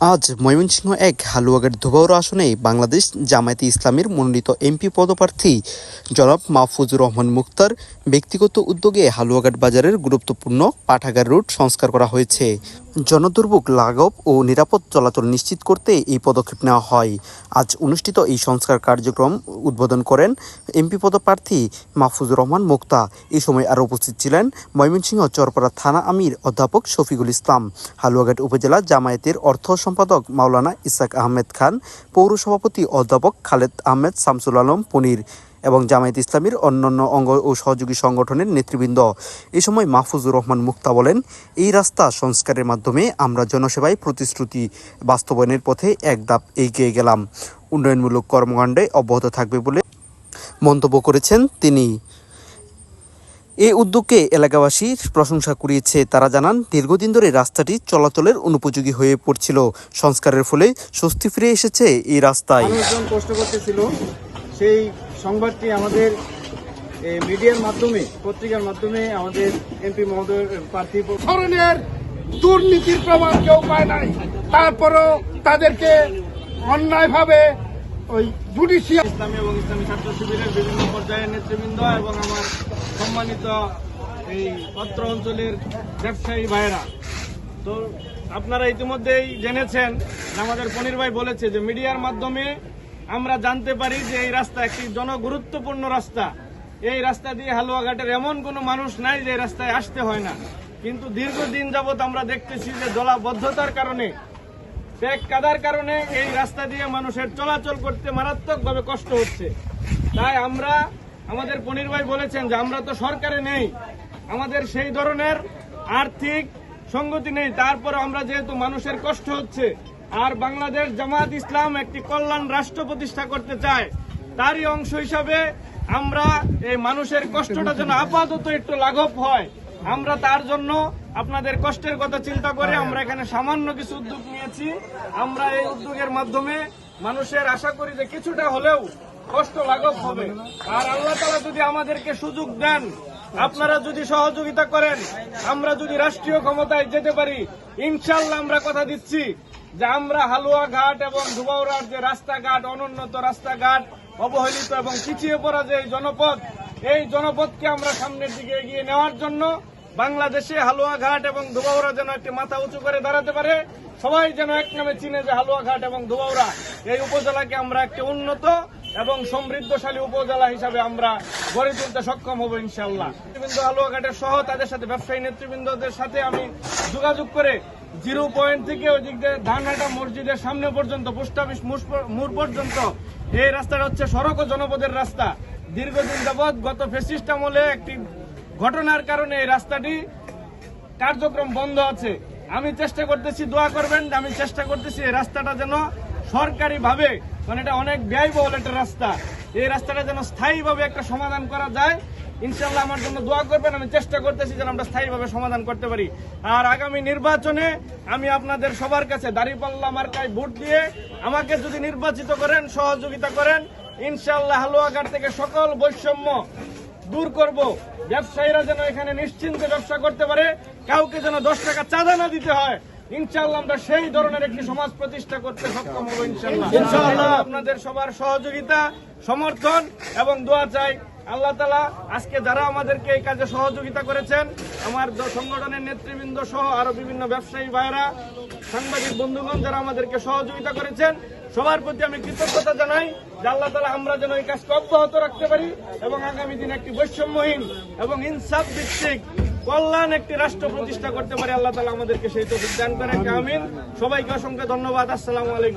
আজ ময়মনসিংহ এক হালুয়াগের ধুবাউর আসনে বাংলাদেশ জামায়াতে ইসলামের মনোনীত এমপি পদপ্রার্থী জনাব মাহফুজুর রহমান মুক্তার ব্যক্তিগত উদ্যোগে হালুয়াঘাট বাজারের গুরুত্বপূর্ণ পাঠাগার রুট সংস্কার করা হয়েছে। জনদুর্ভোগ লাঘব ও নিরাপদ চলাচল নিশ্চিত করতে এই পদক্ষেপ নেওয়া হয়। আজ অনুষ্ঠিত এই সংস্কার কার্যক্রম উদ্বোধন করেন এমপি পদপ্রার্থী মাহফুজুর রহমান মুক্তা। এই সময় আরও উপস্থিত ছিলেন ময়মনসিংহ চরপাড়া থানা আমির অধ্যাপক শফিকুল ইসলাম, হালুয়াঘাট উপজেলা জামায়াতের অর্থ সম্পাদক মাওলানা ইসাক আহমেদ খান, পৌর সভাপতি অধ্যাপক খালেদ আহমেদ, শামসুল আলম পনির এবং জামায়াত ইসলামীর অন্যান্য অঙ্গ ও সহযোগী সংগঠনের নেতৃবৃন্দ। এ সময় মাহফুজুর রহমান মুক্তা বলেন, এই রাস্তা সংস্কারের মাধ্যমে আমরা জনসেবায় প্রতিশ্রুতি বাস্তবায়নের পথে এক ধাপ এগিয়ে গেলাম। উন্নয়নমূলক কর্মকাণ্ডে অব্যাহত থাকবে বলে মন্তব্য করেছেন তিনি। এই উদ্যোগকে এলাকাবাসী প্রশংসা কুড়িয়েছে। তারা জানান, দীর্ঘদিন ধরে রাস্তাটি চলাচলের অনুপযোগী হয়ে পড়ছিল। সংস্কারের ফলে স্বস্তি ফিরে এসেছে এই রাস্তায়। কষ্ট করতেছিল, সেই সংবাদটি আমাদের মিডিয়ার মাধ্যমে, পত্রিকার মাধ্যমে আমাদের এমপি মহোদয় প্রার্থী ধরনের দুর্নীতির প্রমাণ কেউ পায় নাই। তারপরও তাদেরকে অন্যায়ভাবে ওই জুডিশিয়াল ইসলামী এবং ইসলামী ছাত্র শিবিরের বিভিন্ন পর্যায়ের নেতৃবৃন্দ এবং আমার সম্মানিত এই পত্র অঞ্চলের ব্যবসায়ী ভাইয়েরা। তো আপনারা ইতিমধ্যেই জেনেছেন আমাদের পনির ভাই বলেছে যে মিডিয়ার মাধ্যমে আমরা জানতে পারি যে এই রাস্তা একটি জনগুরুত্বপূর্ণ রাস্তা। এই রাস্তা দিয়ে হালুয়াঘাটের এমন কোনো মানুষ নাই যে রাস্তায় আসতে হয় না। কিন্তু দীর্ঘদিন যাবৎ আমরা দেখতেছি যে জলাবদ্ধতার কারণে ব্যাগ কাদার কারণে এই রাস্তা দিয়ে মানুষের চলাচল করতে মারাত্মকভাবে কষ্ট হচ্ছে। তাই আমরা, আমাদের পনির ভাই বলেছেন যে আমরা তো সরকারে নেই। আমাদের সেই ধরনের আর্থিক সঙ্গতি নেই। তারপর আমরা যেহেতু মানুষের কষ্ট হচ্ছে আর বাংলাদেশ জামাত ইসলাম একটি কল্যাণ রাষ্ট্র প্রতিষ্ঠা করতে চায়, তারই অংশ হিসাবে আমরা এই মানুষের কষ্টটা যেন আপাতত একটু লাঘব হয়। আমরা তার জন্য আপনাদের কষ্টের কথা চিন্তা করে আমরা এখানে সামান্য কিছু উদ্যোগ নিয়েছি। আমরা এই উদ্যোগের মাধ্যমে মানুষের আশা করি যে কিছুটা হলেও কষ্ট লাঘব হবে। আর আল্লাহ তালা যদি আমাদেরকে সুযোগ দেন, আপনারা যদি সহযোগিতা করেন, আমরা যদি রাষ্ট্রীয় ক্ষমতায় যেতে পারি, ইনশাল্লাহ আমরা কথা দিচ্ছি। যে আমরা হালুয়া ঘাট এবং ধুবাউরার যে রাস্তাঘাট, অনুন্নত রাস্তাঘাট, অবহেলিত এবং পিছিয়ে পড়া যে জনপদ, এই জনপদকে আমরা সামনের দিকে এগিয়ে নেওয়ার জন্য বাংলাদেশে হালুয়া ঘাট এবং ধুবাউরা যেন একটি মাথা উঁচু করে দাঁড়াতে পারে, সবাই যেন এক নামে চিনে যে হালুয়া ঘাট এবং ধুবাউড়া, এই উপজেলাকে আমরা একটি উন্নত এবং সমৃদ্ধশালী উপজেলা হিসাবে আমরা গড়ে তুলতে সক্ষম হব ইনশাল্লাহ নেতৃবৃন্দ হালুয়াঘাটের সহ তাদের সাথে ব্যবসায়ী নেতৃবৃন্দদের সাথে আমি যোগাযোগ করে জিরো পয়েন্ট থেকে ওই দিক দিয়ে ধানহাটা মসজিদের সামনে পর্যন্ত, পোস্ট অফিস মোড় পর্যন্ত। এই রাস্তাটা হচ্ছে সড়ক ও জনপদের রাস্তা। দীর্ঘদিন যাবৎ গত ফেসিস্ট আমলে একটি ঘটনার কারণে এই রাস্তাটি কার্যক্রম বন্ধ আছে। আমি চেষ্টা করতেছি, দোয়া করবেন, আমি চেষ্টা করতেছি এই রাস্তাটা যেন সরকারিভাবে মানে এটা অনেক ব্যয়বহুল একটা রাস্তা। এই রাস্তাটা যেন স্থায়ীভাবে একটা সমাধান করা যায়। ইনশাল্লাহ আমার জন্য দোয়া করবেন আমি চেষ্টা করতেছি যেন আমরা স্থায়ীভাবে সমাধান করতে পারি। আর আগামী নির্বাচনে আমি আপনাদের সবার কাছে দাঁড়িপাল্লা মার্কায় ভোট দিয়ে আমাকে যদি নির্বাচিত করেন সহযোগিতা করেন ইনশাল্লাহ হালুয়াঘাট থেকে সকল বৈষম্য দূর করব। ব্যবসায়ীরা যেন এখানে নিশ্চিন্তে ব্যবসা করতে পারে কাউকে যেন দশ টাকা চাঁদা না দিতে হয় ইনশাল্লাহ আমরা সেই ধরনের একটি সমাজ প্রতিষ্ঠা করতে সক্ষম হব ইনশাল্লাহ ইনশাল্লাহ আপনাদের সবার সহযোগিতা সমর্থন এবং দোয়া চাই। আল্লাহ তালা আজকে যারা আমাদেরকে এই কাজে সহযোগিতা করেছেন, আমার সংগঠনের নেতৃবৃন্দ সহ আরও বিভিন্ন ব্যবসায়ী ভাইরা সাংবাদিক বন্ধুগণ যারা আমাদেরকে সহযোগিতা করেছেন, সবার প্রতি আমি কৃতজ্ঞতা জানাই যে আল্লাহ তালা আমরা যেন এই কাজকে অব্যাহত রাখতে পারি এবং আগামী দিন একটি বৈষম্যহীন এবং ইনসাফ ভিত্তিক কল্যাণ একটি রাষ্ট্র প্রতিষ্ঠা করতে পারি। আল্লাহ তালা আমাদেরকে সেই তো দান করে আমিন। সবাইকে অসংখ্য ধন্যবাদ। আসসালামু আলাইকুম।